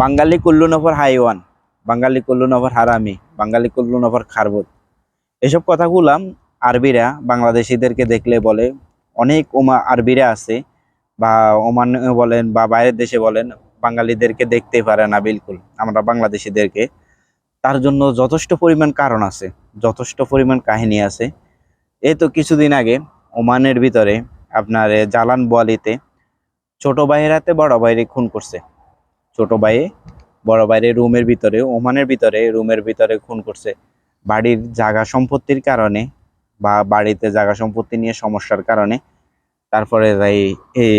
বাঙালি কুল্লু নফর হাইওয়ান বাঙালি কুল্লু নফর হারামি বাঙালি কুল্লু নফর খারবত এসব কথাগুলা আরবিরা বাংলাদেশিদেরকে দেখলে বলে অনেক ওমা আরবিরা আছে বা ওমান বলেন বা বাইরের দেশে বলেন বাঙালিদেরকে দেখতে পারে না বিলকুল। আমরা বাংলাদেশিদেরকে তার জন্য যথেষ্ট পরিমাণ কারণ আছে যথেষ্ট পরিমাণ কাহিনী আছে। এই তো কিছুদিন আগে ওমানের ভিতরে আপনার এ, জালান বোয়ালিতে ছোট ভাইয়েরাতে বড় ভাইরে খুন করছে। ছোট ভাইয়ে বড় ভাইরে রুমের ভিতরে, ওমানের ভিতরে, রুমের ভিতরে খুন করছে। বাড়ির জায়গা সম্পত্তির কারণে বা বাড়িতে জায়গা সম্পত্তি নিয়ে সমস্যার কারণে তারপরে তাই এই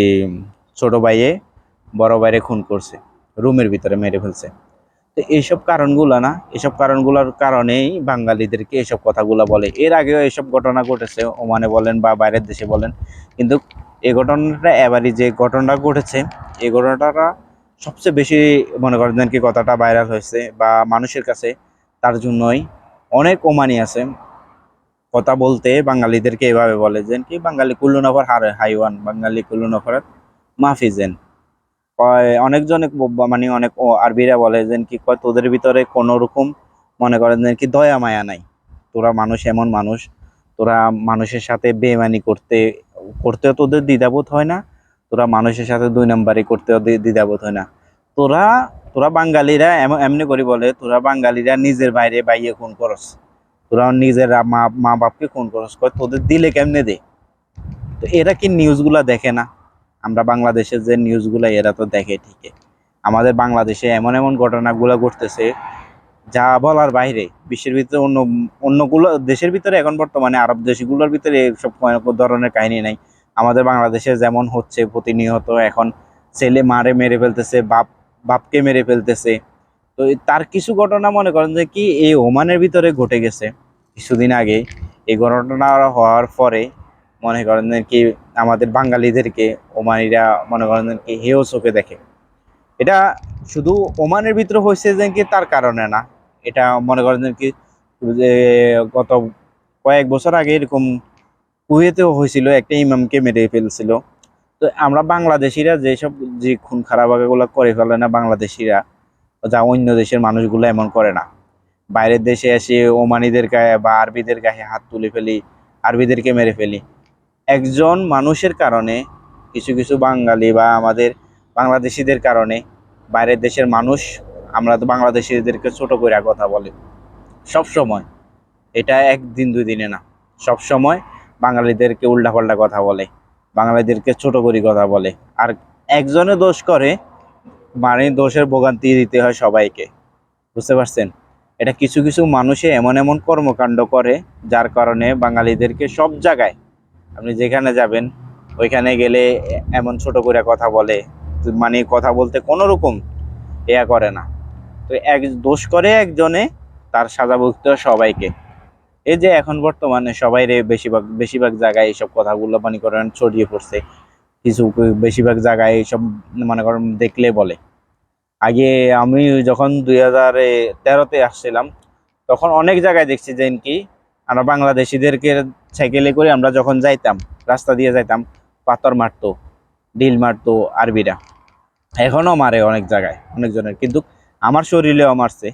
ছোট ভাইয়ে বড় ভাইরে খুন করছে, রুমের ভিতরে মেরে ফেলছে। তো এইসব কারণগুলো না এসব কারণগুলোর কারণেই বাঙালিদেরকে এসব কথাগুলো বলে। এর আগেও এসব ঘটনা ঘটেছে, ওমানে বলেন বা বাইরের দেশে বলেন। কিন্তু এই ঘটনাটা এবারই যে ঘটনাটা ঘটেছে এই ঘটনাটা সবচেয়ে বেশি মনে করেন কি কথাটা ভাইরাল হয়েছে বা মানুষের কাছে তার জন্যই অনেক ওমানি আছে। কথা বলতে বাঙালিদেরকে এভাবে বলে যেন কি বাঙালি কুল্লু নফর হার, হাইওয়ান, বাঙালি কুল্লু নফর মাফিজেন কয়, অনেকজন মানে অনেক আরবিরা বলে যেন কি কয়, তোদের ভিতরে কোনো রকম মনে করেন যেন কি দয়া, মায়া নাই। তোরা মানুষ এমন মানুষ, তোরা মানুষের সাথে বেমানি করতে, করতেও তোদের দ্বিধাবোধ হয় না তোরা মানুষের সাথে দুই নাম্বারই করতেও দ্বি- দ্বিধাবোধ হয় না। তোরা তোরা বাঙালিরা এম- এমনি করে বলে, তোরা বাঙালিরা নিজের বাইরে বাইয়ে খুন করস। তোরা নিজের মা মা বাপকে খুন করস। কয়, তোদের দিলে কেমনে দে? তো এরা কি নিউজগুলা দেখে না? আমরা বাংলাদেশের যে নিউজগুলো, এরা তো দেখে ঠিকই। আমাদের বাংলাদেশে এমন এমন ঘটনাগুলো ঘটতেছে, যা বলার বাইরে। বিশ্বের ভিতরে অন্য, অন্যগুলো, দেশের ভিতরে এখন বর্তমানে আরব দেশগুলোর ভিতরে সব ধরনের কাহিনী নাই। আমাদের বাংলাদেশে যেমন হচ্ছে প্রতিনিয়ত এখন ছেলে মারে মেরে ফেলতেছে, বাপ, বাপকে মেরে ফেলতেছে। তো তার কিছু ঘটনা মনে করেন যে কি এই ওমানের ভিতরে ঘটে গেছে। কিছুদিন আগে এই ঘটনা হওয়ার পরে মনে করেন কি আমাদের বাঙালিদেরকে, ওমানিরা মনে করেন কি হেও চোখে দেখে। এটা শুধু ওমানের ভিতরে হয়েছে যে কি তার কারণে না। এটা মনে করেন কি, যে গত কয়েক বছর আগে এরকম কুয়েতেও হয়েছিল, একটা ইমামকে মেরে ফেলছিল। তো আমরা বাংলাদেশিরা যেসব যে খুন খারাপগুলো করে ফেলে না বাংলাদেশিরা, যা অন্য দেশের মানুষগুলো এমন করে না। বাইরের দেশে এসে ওমানিদের গায়ে বা আরবিদের গায়ে হাত তুলে ফেলি, আরবিদেরকে মেরে ফেলি। একজন মানুষের কারণে, কিছু কিছু বাঙালি বা আমাদের বাংলাদেশিদের কারণে বাইরের দেশের মানুষ, আমরা তো বাংলাদেশিদেরকে ছোট করে কথা বলে। সব সময় এটা একদিন দুই দিনে না। সব সময় বাঙালিদেরকে উল্টাপাল্টা কথা বলে, বাঙালিদেরকে ছোট করে কথা বলে। আর একজনে দোষ করে মানে দোষের ভোগান্তি দিতে হয় সবাইকে। বুঝতে পারছেন? এটা কিছু কিছু মানুষে এমন এমন কর্মকাণ্ড করে, যার কারণে বাঙালিদেরকে সব জায়গায়, আপনি যেখানে যাবেন, ওইখানে গেলে এমন ছোট করে কথা বলে মানে কথা বলতে কোনো রকম এয়া করে না। তো এক দোষ করে একজনে, তার সাজা ভুগতে হয় সবাইকে। এই যে এখন বর্তমানে সবাই রে বেশিরভাগ বেশিরভাগ জায়গায় এইসব কথাগুলো মনে করেন ছড়িয়ে পড়ছে। কিছু বেশিরভাগ জায়গায় এইসব মনে করেন দেখলে বলে। আগে আমি যখন দুই হাজার তেরোতে আসছিলাম, তখন অনেক জায়গায় দেখছি যে কি, আমরা বাংলাদেশিদেরকে সাইকেলে করে আমরা যখন যাইতাম, রাস্তা দিয়ে যাইতাম, পাথর মারতো, ঢিল মারতো আরবিরা। এখনও মারে অনেক জায়গায়, অনেকজনের। কিন্তু আমার শরীরেও মারছে।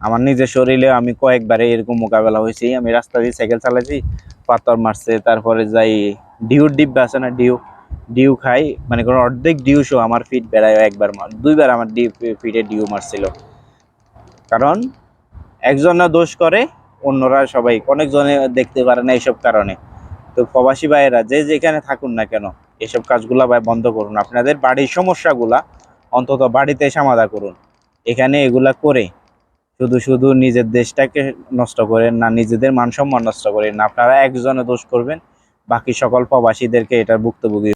আমার নিজের শরীরে আমি কয়েকবারে এরকম মোকাবেলা হয়েছি। আমি রাস্তা দিয়ে সাইকেল চালাইছি, পাথর মারছে, তারপরে যাই ডিউর ডিব্বা আছে না, ডিউ ডিউ খাই। মানে কোনো অর্ধেক ডিউ শো আমার ফিট বেড়ায় একবার মার, দুইবার আমার ডিউ ফিটে ডিউ মারছিল। কারণ একজনে দোষ করে, অন্যরা সবাই, অনেকজনে দেখতে পারে না এইসব কারণে। তো প্রবাসী ভাইয়েরা, যে যেখানে থাকুন না কেন, এসব কাজগুলা ভাই বন্ধ করুন। আপনাদের বাড়ির সমস্যাগুলা অন্তত বাড়িতে সমাধা করুন। এখানে এগুলা করে শুধু শুধু নিজের দেশটাকে নষ্ট করেন না, নিজেদের মানসম্মান নষ্ট করেন না। আপনারা একজনে দোষ করবেন, বাকি সকল প্রবাসীদেরকে এটার ভুক্তভোগী